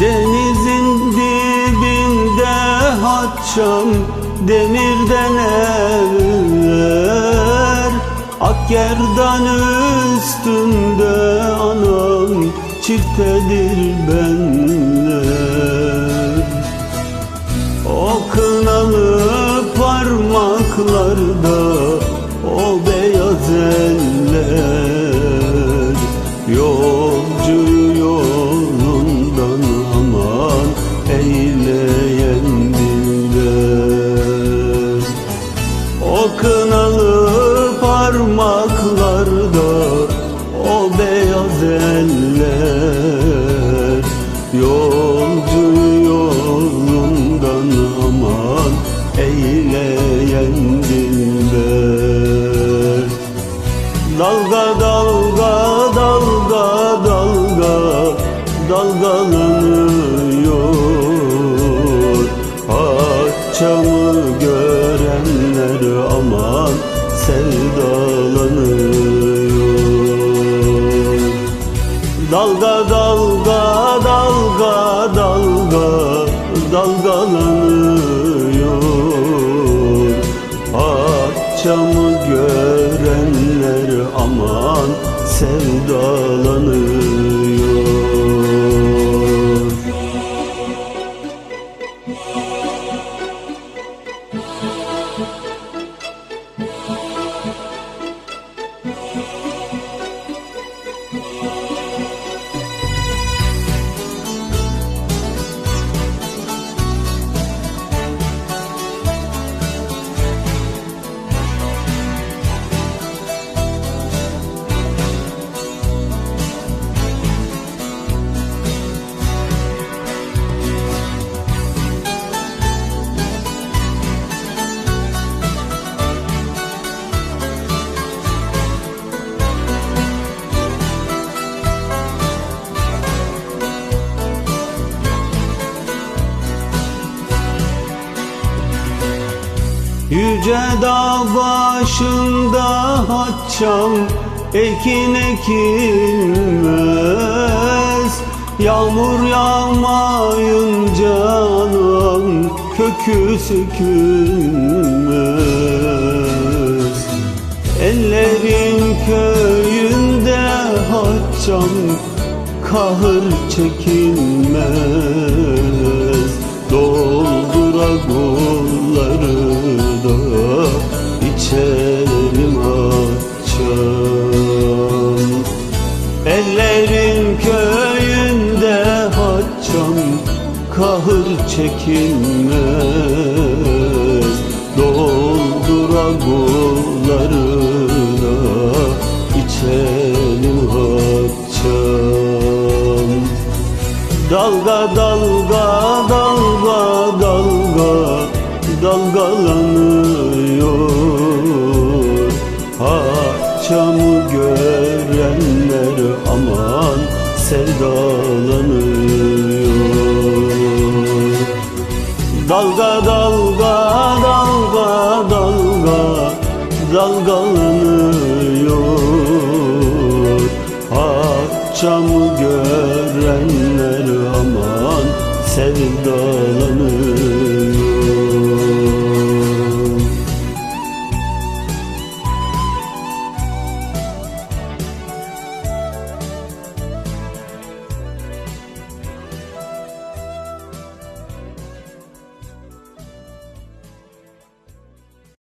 Denizin dibinde haçam demirden evler Ak üstünde anam çiftedir benler. O kınalı parmaklarda Dalga dalga dalga dalga dalgalanıyor Yüce dağ başında haçam ekin ekilmez. Yağmur yağmayınca anam kökü sökülmez. Ellerin köyünde haçam kahır çekilmez Doldura kolları da içerim haçam Dalga dalga dalga dalga dalgalanıyor Dalga dalga dalga dalga dalgalanıyor